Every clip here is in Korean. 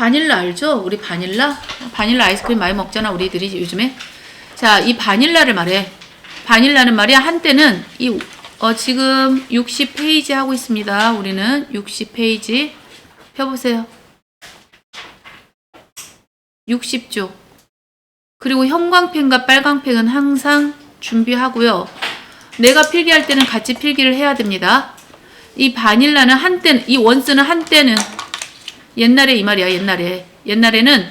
바닐라 알죠? 우리 바닐라? 바닐라 아이스크림 많이 먹잖아, 우리들이 요즘에. 자, 이 바닐라를 말해. 바닐라는 말이야, 한때는 이, 어, 지금 60페이지 하고 있습니다. 우리는 60페이지. 펴보세요. 60조. 그리고 형광펜과 빨강펜은 항상 준비하고요. 내가 필기할 때는 같이 필기를 해야 됩니다. 이 바닐라는 한때는, 이 원스는 한때는 옛날에 이 말이야, 옛날에. 옛날에는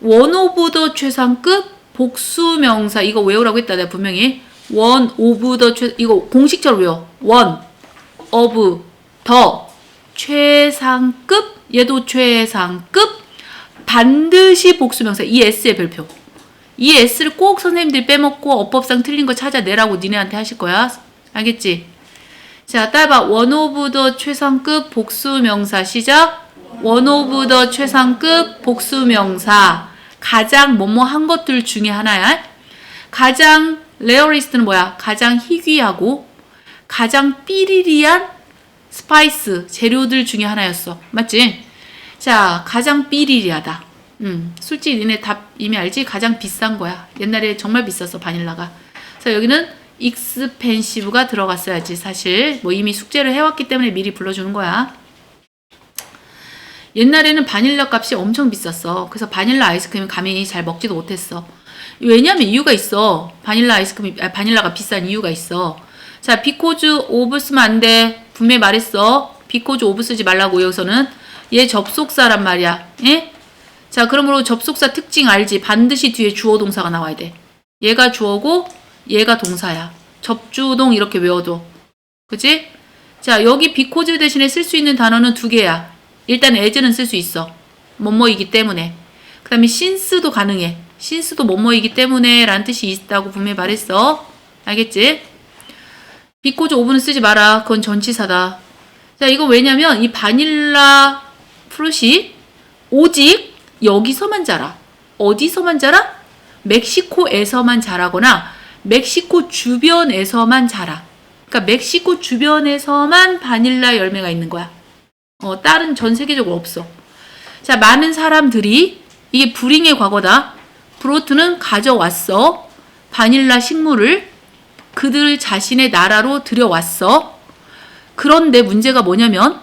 원 오브 더 최상급 복수 명사 이거 외우라고 했다 내가 분명히. 원 오브 더 최 이거 공식처럼 외워. 원 오브 더 최상급 얘도 최상급 반드시 복수명사 이 S의 별표. 이 S를 꼭 선생님들이 빼먹고 어법상 틀린 거 찾아내라고 니네한테 하실 거야. 알겠지? 자 따봐. 원 오브 더 최상급 복수명사 시작 원 오브 더 최상급 복수명사 가장 뭐뭐 한 것들 중에 하나야. 가장 레어리스트는 뭐야? 가장 희귀하고 가장 삐리리한 스파이스 재료들 중에 하나였어. 맞지? 자, 가장 삐리리하다. 음, 솔직히 니네 답 이미 알지? 가장 비싼 거야. 옛날에 정말 비쌌어, 바닐라가. 그래서 여기는 익스펜시브가 들어갔어야지, 사실. 뭐 이미 숙제를 해왔기 때문에 미리 불러주는 거야. 옛날에는 바닐라 값이 엄청 비쌌어. 그래서 바닐라 아이스크림 감히 잘 먹지도 못했어. 왜냐면 이유가 있어. 바닐라 아이스크림, 아, 바닐라가 비싼 이유가 있어. 자, 비코즈 오브 쓰면 안 돼. 분명히 말했어. 비코즈 오브 쓰지 말라고 여기서는. 얘 접속사란 말이야. 예? 자, 그러므로 접속사 특징 알지? 반드시 뒤에 주어 동사가 나와야 돼. 얘가 주어고 얘가 동사야. 접주동 이렇게 외워둬. 그지? 자, 여기 비코즈 대신에 쓸 수 있는 단어는 두 개야. 일단 as는 쓸 수 있어. 뭐뭐이기 때문에. 그 다음에 since도 가능해. since도 뭐뭐이기 때문에 라는 뜻이 있다고 분명히 말했어. 알겠지? 비코즈 오브는 쓰지 마라. 그건 전치사다. 자, 이거 왜냐면 이 바닐라 프루시 오직 여기서만 자라. 어디서만 자라? 멕시코에서만 자라거나 멕시코 주변에서만 자라. 그러니까 멕시코 주변에서만 바닐라 열매가 있는 거야. 어, 다른 전 세계적으로 없어. 자, 많은 사람들이 이게 불잉의 과거다. 브로트는 가져왔어. 바닐라 식물을 그들 자신의 나라로 들여왔어. 그런데 문제가 뭐냐면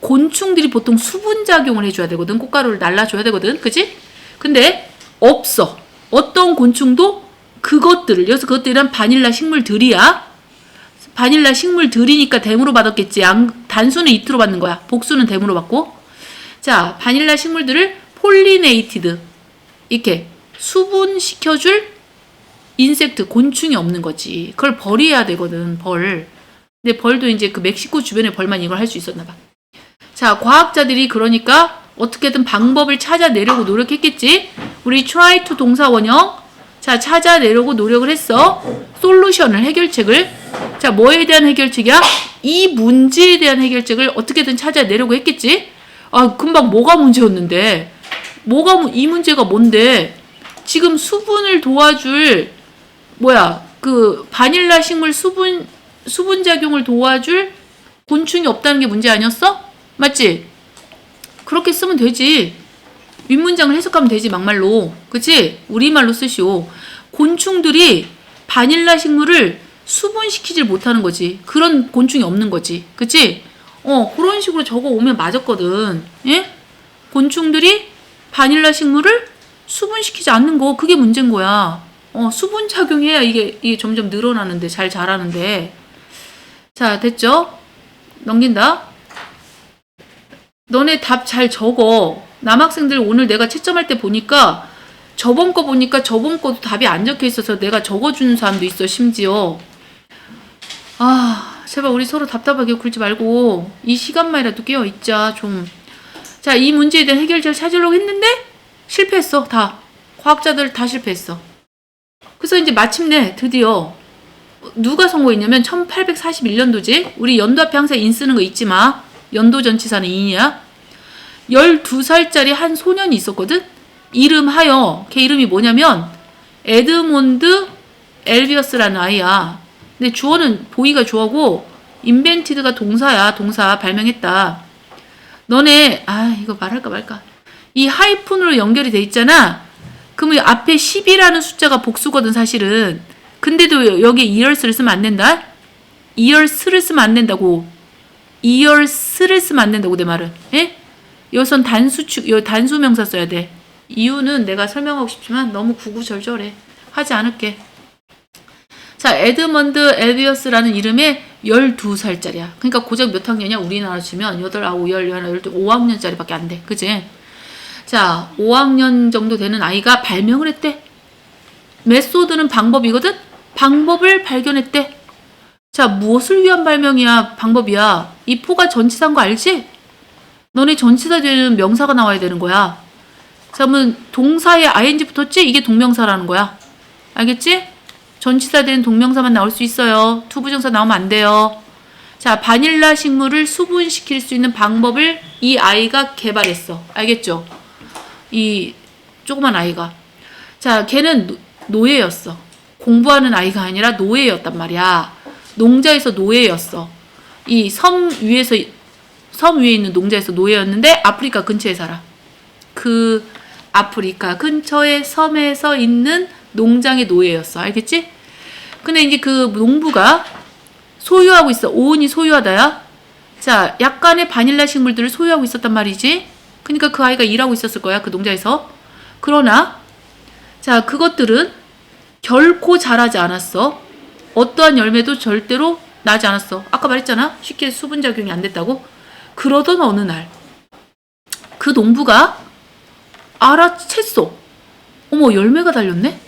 곤충들이 보통 수분 작용을 해줘야 되거든. 꽃가루를 날라줘야 되거든. 그지? 근데 없어. 어떤 곤충도 그것들을, 여기서 그것들이란 바닐라 식물들이야. 바닐라 식물 들이니까 댐으로 받았겠지. 양, 단수는 이트로 받는 거야. 복수는 댐으로 받고. 자, 바닐라 식물들을 폴리네이티드. 이렇게 수분시켜줄 인섹트, 곤충이 없는 거지. 그걸 벌이해야 되거든, 벌. 근데 벌도 이제 그 멕시코 주변의 벌만 이걸 할 수 있었나 봐. 자, 과학자들이 그러니까 어떻게든 방법을 찾아내려고 노력했겠지. 우리 try to 동사 원형. 자, 찾아내려고 노력을 했어. 솔루션을, 해결책을. 자, 뭐에 대한 해결책이야? 이 문제에 대한 해결책을 어떻게든 찾아내려고 했겠지. 아, 금방 뭐가 문제였는데. 뭐가, 문- 이 문제가 뭔데? 지금 수분을 도와줄, 뭐야, 그, 바닐라 식물 수분, 수분 작용을 도와줄 곤충이 없다는 게 문제 아니었어? 맞지? 그렇게 쓰면 되지. 윗문장을 해석하면 되지, 막말로. 그치? 우리말로 쓰시오. 곤충들이 바닐라 식물을 수분시키질 못하는 거지. 그런 곤충이 없는 거지. 그치? 어, 그런 식으로 적어 오면 맞았거든. 예? 곤충들이 바닐라 식물을 수분시키지 않는 거, 그게 문제인 거야. 어, 수분 작용해야 이게, 이게 점점 늘어나는데, 잘 자라는데. 자, 됐죠? 넘긴다. 너네 답 잘 적어. 남학생들 오늘 내가 채점할 때 보니까 저번 거 보니까 저번 거도 답이 안 적혀 있어서 내가 적어주는 사람도 있어, 심지어. 아, 제발 우리 서로 답답하게 굴지 말고 이 시간만이라도 깨어 있자, 좀. 자, 이 문제에 대한 해결책을 찾으려고 했는데 실패했어, 다. 과학자들 다 실패했어. 그래서 이제 마침내 드디어 누가 선고했냐면 1841년도지. 우리 연도 앞에 항상 인 쓰는 거 잊지 마. 연도 전치사는 인이야. 12살짜리 한 소년이 있었거든? 이름하여, 걔 이름이 뭐냐면, 에드몬드 엘비어스라는 아이야. 근데 주어는 보이가 주어고, 인벤티드가 동사야. 동사 발명했다. 너네, 아, 이거 말할까 말까. 이 하이픈으로 연결이 돼 있잖아. 그러면 앞에 10이라는 숫자가 복수거든 사실은. 근데도 여기 이얼스를 쓰면 안 된다. 이얼스를 쓰면 안 된다고. 이얼스를 쓰면 안 된다고 내 말은. 예? 여기선 단수축, 요 단수명사 써야 돼. 이유는 내가 설명하고 싶지만 너무 구구절절해. 하지 않을게. 자, 에드먼드 엘비어스라는 이름의 12살짜리야. 그러니까 고작 몇 학년이야? 우리나라 치면 8, 9, 10, 11, 12, 5학년짜리밖에 안 돼. 그지? 자, 5학년 정도 되는 아이가 발명을 했대. 메소드는 방법이거든? 방법을 발견했대. 자, 무엇을 위한 발명이야? 방법이야. 이 포가 전치사인 거 알지? 너네 전치사 되는 명사가 나와야 되는 거야. 자, 그러면 동사에 ing 붙었지? 이게 동명사라는 거야. 알겠지? 전치사 된 동명사만 나올 수 있어요. 투부정사 나오면 안 돼요. 자, 바닐라 식물을 수분시킬 수 있는 방법을 이 아이가 개발했어. 알겠죠? 이 조그만 아이가. 자, 걔는 노- 노예였어. 공부하는 아이가 아니라 노예였단 말이야. 농자에서 노예였어. 이 섬 위에서 섬 위에 있는 농자에서 노예였는데 아프리카 근처에 살아. 그 아프리카 근처의 섬에서 있는 농장의 노예였어. 알겠지? 근데 이제 그 농부가 소유하고 있어. 오은이 소유하다야. 자, 약간의 바닐라 식물들을 소유하고 있었단 말이지. 그러니까 그 아이가 일하고 있었을 거야. 그 농자에서. 그러나 자, 그것들은 결코 자라지 않았어. 어떠한 열매도 절대로 나지 않았어. 아까 말했잖아. 쉽게 수분 작용이 안 됐다고. 그러던 어느 날 그 농부가 알아챘어. 어머, 열매가 달렸네?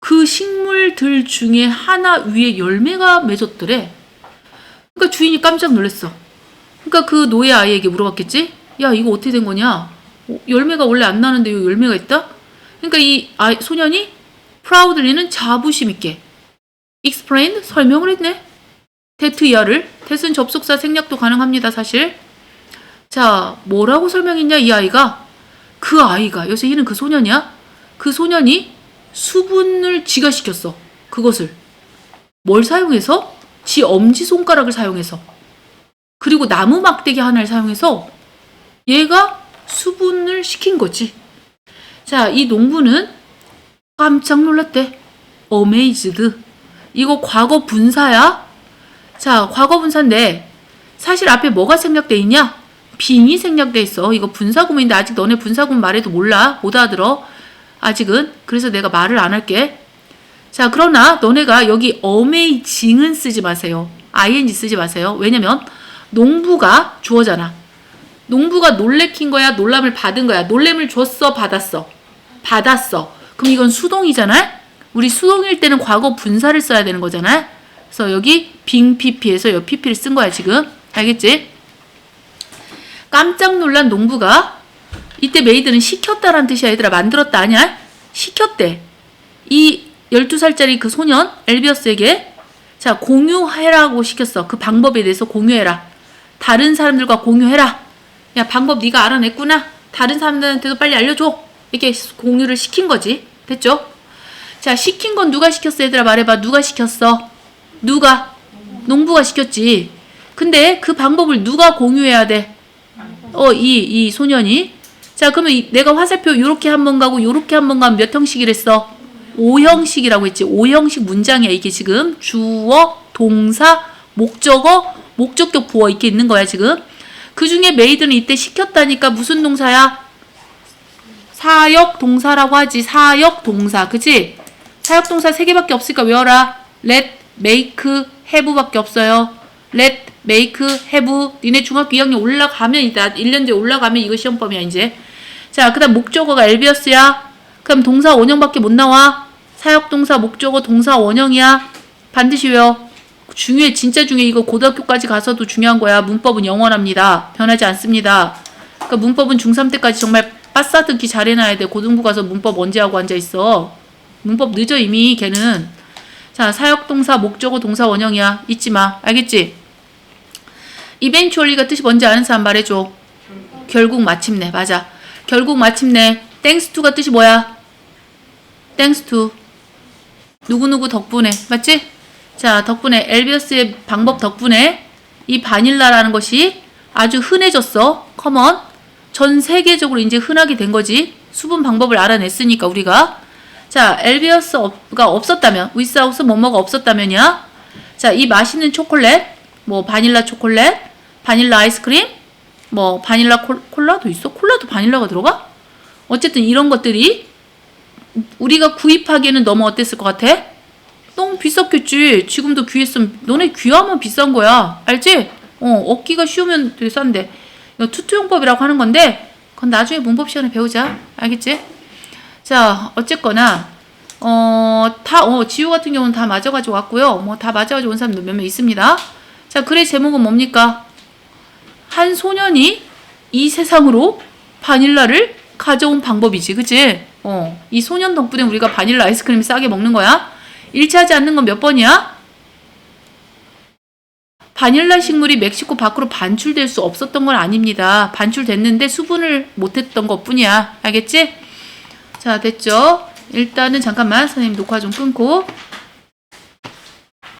그 식물들 중에 하나 위에 열매가 맺었더래. 그러니까 주인이 깜짝 놀랐어. 그러니까 그 노예 아이에게 물어봤겠지? 야, 이거 어떻게 된 거냐? 어, 열매가 원래 안 나는데 이 열매가 있다? 그러니까 이 아이, 소년이 프라우들리는 자부심 있게 explain 설명을 했네. 데트이아를 대슨 접속사 생략도 가능합니다, 사실. 자, 뭐라고 설명했냐, 이 아이가? 그 아이가, 여기서 얘는 그 소년이야? 그 소년이 수분을 지가 시켰어. 그것을. 뭘 사용해서? 지 엄지손가락을 사용해서. 그리고 나무 막대기 하나를 사용해서 얘가 수분을 시킨 거지. 자, 이 농부는 깜짝 놀랐대. 어메이즈드. 이거 과거 분사야? 자, 과거 분사인데 사실 앞에 뭐가 생략돼 있냐? 빙이 생략돼 있어. 이거 분사구문인데 아직 너네 분사구문 말해도 몰라. 못 알아들어. 아직은. 그래서 내가 말을 안 할게. 자, 그러나 너네가 여기 어메이징은 쓰지 마세요. ing 쓰지 마세요. 왜냐면 농부가 주어잖아. 농부가 놀래킨 거야, 놀람을 받은 거야. 놀램을 줬어, 받았어. 받았어. 그럼 이건 수동이잖아? 우리 수동일 때는 과거 분사를 써야 되는 거잖아? 그래서 여기 빙 pp에서 여 pp를 쓴 거야, 지금. 알겠지? 깜짝 놀란 농부가 이때 메이드는 시켰다라는 뜻이야, 얘들아. 만들었다 아니야? 시켰대. 이 12살짜리 그 소년, 엘비어스에게 자, 공유해라고 시켰어. 그 방법에 대해서 공유해라. 다른 사람들과 공유해라. 야, 방법 네가 알아냈구나. 다른 사람들한테도 빨리 알려줘. 이렇게 공유를 시킨 거지. 됐죠? 자, 시킨 건 누가 시켰어? 얘들아 말해봐. 누가 시켰어? 누가? 농부가 시켰지. 근데 그 방법을 누가 공유해야 돼? 어, 이, 이 소년이. 자, 그러면 이- 내가 화살표 요렇게 한 번 가고 요렇게 한 번 가면 몇 형식이랬어? 5형식이라고 했지. 5형식 문장이야. 이게 지금 주어, 동사, 목적어, 목적격 보어 이렇게 있는 거야, 지금. 그 중에 메이드는 이때 시켰다니까 무슨 동사야? 사역 동사라고 하지. 사역 동사. 그치? 사역 동사 세 개밖에 없으니까 외워라. let, make, have밖에 없어요. let, make, have. 니네 중학교 2학년 올라가면 이다. 1년 뒤에 올라가면 이거 시험범위야, 이제. 자, 그 다음 목적어가 엘비어스야. 그럼 동사 원형밖에 못 나와. 사역 동사, 목적어, 동사 원형이야. 반드시 외워. 중요해, 진짜 중요해. 이거 고등학교까지 가서도 중요한 거야. 문법은 영원합니다. 변하지 않습니다. 그러니까 문법은 중3 때까지 정말 빠싸 듣기 잘해놔야 돼. 고등부 가서 문법 언제 하고 앉아 있어. 문법 늦어 이미 걔는. 자, 사역동사, 목적어, 동사 원형이야. 잊지 마. 알겠지? eventually가 뜻이 뭔지 아는 사람 말해줘. 결국 마침내. 맞아. 결국 마침내. thanks to가 뜻이 뭐야? thanks to. 누구누구 덕분에. 맞지? 자, 덕분에 엘비어스의 방법 덕분에 이 바닐라라는 것이 아주 흔해졌어. 커먼. 전 세계적으로 이제 흔하게 된 거지. 수분 방법을 알아냈으니까 우리가. 자, 엘비어스가 없었다면, 위스하우스 뭐뭐가 없었다면이야. 자, 이 맛있는 초콜릿, 뭐 바닐라 초콜릿, 바닐라 아이스크림, 뭐 바닐라 콜, 콜라도 있어? 콜라도 바닐라가 들어가? 어쨌든 이런 것들이 우리가 구입하기에는 너무 어땠을 것 같아? 너무 비쌌겠지. 지금도 귀했으면 너네 귀하면 비싼 거야. 알지? 어, 얻기가 쉬우면 되게 싼데. 이거 투투용법이라고 하는 건데 그건 나중에 문법 시간에 배우자. 알겠지? 자, 어쨌거나 어, 다 어, 지우 같은 경우는 다 맞아 가지고 왔고요. 뭐 다 맞아 가지고 온 사람도 몇 명 있습니다. 자, 글의 제목은 뭡니까? 한 소년이 이 세상으로 바닐라를 가져온 방법이지, 그치? 어, 이 소년 덕분에 우리가 바닐라 아이스크림 싸게 먹는 거야. 일치하지 않는 건 몇 번이야? 바닐라 식물이 멕시코 밖으로 반출될 수 없었던 건 아닙니다. 반출됐는데 수분을 못했던 것 뿐이야. 알겠지? 자, 됐죠? 일단은 잠깐만, 선생님 녹화 좀 끊고.